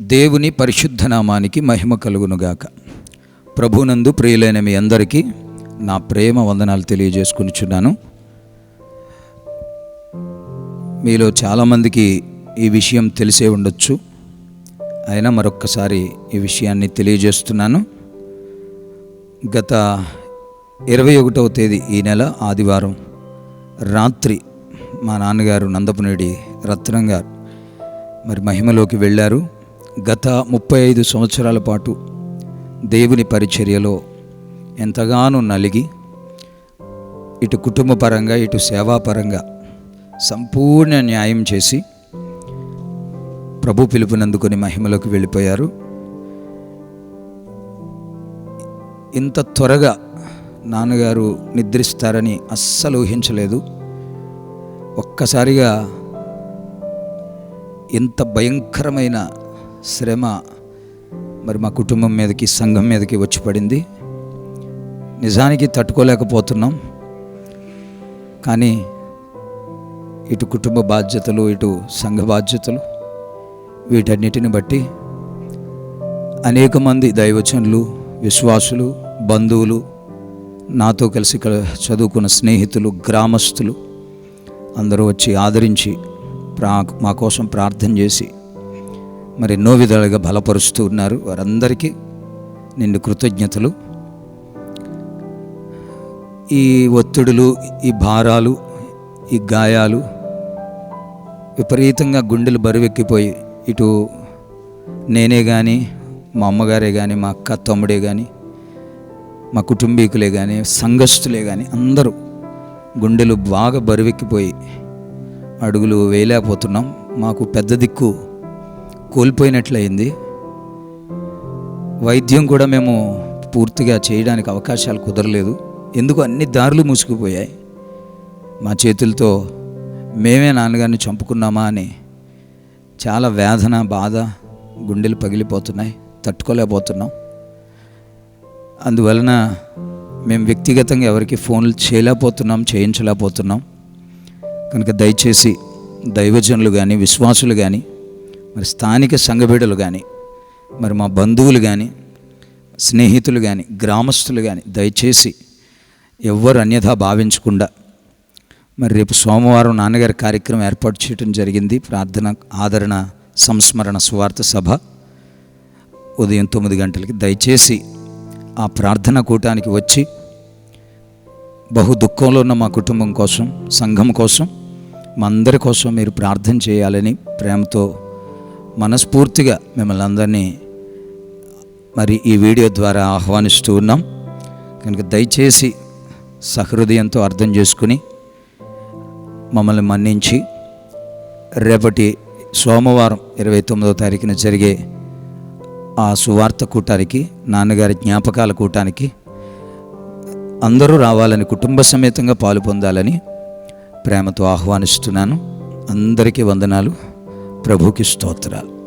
దేవుని పరిశుద్ధ నామానికి మహిమ కలుగునుగాక. ప్రభునందు ప్రియులైన మీ అందరికీ నా ప్రేమ వందనాలు తెలియజేసుకునిచున్నాను. మీలో చాలామందికి ఈ విషయం తెలిసే ఉండొచ్చు. అయినా మరొక్కసారి ఈ విషయాన్ని తెలియజేస్తున్నాను. గత ఇరవై ఒకటవ తేదీ ఈ నెల ఆదివారం రాత్రి మా నాన్నగారు నందపునేడి రత్నం గారు మరి మహిమలోకి వెళ్ళారు. గత ముప్పై ఐదు సంవత్సరాల పాటు దేవుని పరిచర్యలో ఎంతగానో నలిగి ఇటు కుటుంబపరంగా ఇటు సేవాపరంగా సంపూర్ణ న్యాయం చేసి ప్రభు పిలుపునందుకొని మహిమలోకి వెళ్ళిపోయారు. ఇంత త్వరగా నాన్నగారు నిద్రిస్తారని అస్సలు ఊహించలేదు. ఒక్కసారిగా ఇంత భయంకరమైన శ్రమ మరి మా కుటుంబం మీదకి సంఘం మీదకి వచ్చి పడింది. నిజానికి తట్టుకోలేకపోతున్నాం. కానీ ఇటు కుటుంబ బాధ్యతలు ఇటు సంఘ బాధ్యతలు వీటన్నిటిని బట్టి అనేక మంది దైవచనులు విశ్వాసులు బంధువులు నాతో కలిసి చదువుకున్న స్నేహితులు గ్రామస్తులు అందరూ వచ్చి ఆదరించి మా కోసం ప్రార్థన చేసి మరి ఎన్నో విధాలుగా బలపరుస్తూ ఉన్నారు. వారందరికీ నిండు కృతజ్ఞతలు. ఈ ఒత్తిడులు ఈ భారాలు ఈ గాయాలు విపరీతంగా గుండెలు బరువెక్కిపోయి ఇటు నేనే కానీ మా అమ్మగారే కానీ మా అక్క తమ్ముడే కానీ మా కుటుంబీకులే కానీ సంఘస్థులే కానీ అందరూ గుండెలు బాగా బరువెక్కిపోయి అడుగులు వేయలేకపోతున్నాం. మాకు పెద్ద దిక్కు కోల్పోయినట్లయింది. వైద్యం కూడా మేము పూర్తిగా చేయడానికి అవకాశాలు కుదరలేదు. ఎందుకు అన్ని దారులు మూసుకుపోయాయి. మా చేతులతో మేమే నాన్నగారిని చంపుకున్నామా అని చాలా వేదన బాధ గుండెలు పగిలిపోతున్నాయి. తట్టుకోలేకపోతున్నాం. అందువలన మేము వ్యక్తిగతంగా ఎవరికి ఫోన్లు చేయలేకపోతున్నాం చేయించలేకపోతున్నాం. కనుక దయచేసి దైవజనులు కానీ విశ్వాసులు కానీ మరి స్థానిక సంఘబిడలు కానీ మరి మా బంధువులు కానీ స్నేహితులు కానీ గ్రామస్తులు కానీ దయచేసి ఎవ్వరు అన్యథా భావించకుండా మరి రేపు సోమవారం నాన్నగారి కార్యక్రమం ఏర్పాటు చేయడం జరిగింది. ప్రార్థన ఆదరణ సంస్మరణ సువార్త సభ ఉదయం తొమ్మిది గంటలకి. దయచేసి ఆ ప్రార్థన కూటానికి వచ్చి బహు దుఃఖంలో ఉన్న మా కుటుంబం కోసం సంఘం కోసం మా అందరి కోసం మీరు ప్రార్థన చేయాలని ప్రేమతో మనస్ఫూర్తిగా మిమ్మల్ని అందరినీ మరి ఈ వీడియో ద్వారా ఆహ్వానిస్తూ ఉన్నాం. కనుక దయచేసి సహృదయంతో అర్థం చేసుకుని మమ్మల్ని మన్నించి రేపటి సోమవారం ఇరవై తొమ్మిదవ తారీఖున జరిగే ఆ సువార్త కూటానికి నాన్నగారి జ్ఞాపకాల కూటానికి అందరూ రావాలని కుటుంబ సమేతంగా పాలు పొందాలని ప్రేమతో ఆహ్వానిస్తున్నాను. అందరికీ వందనాలు. ప్రభుకి స్తోత్రాలు.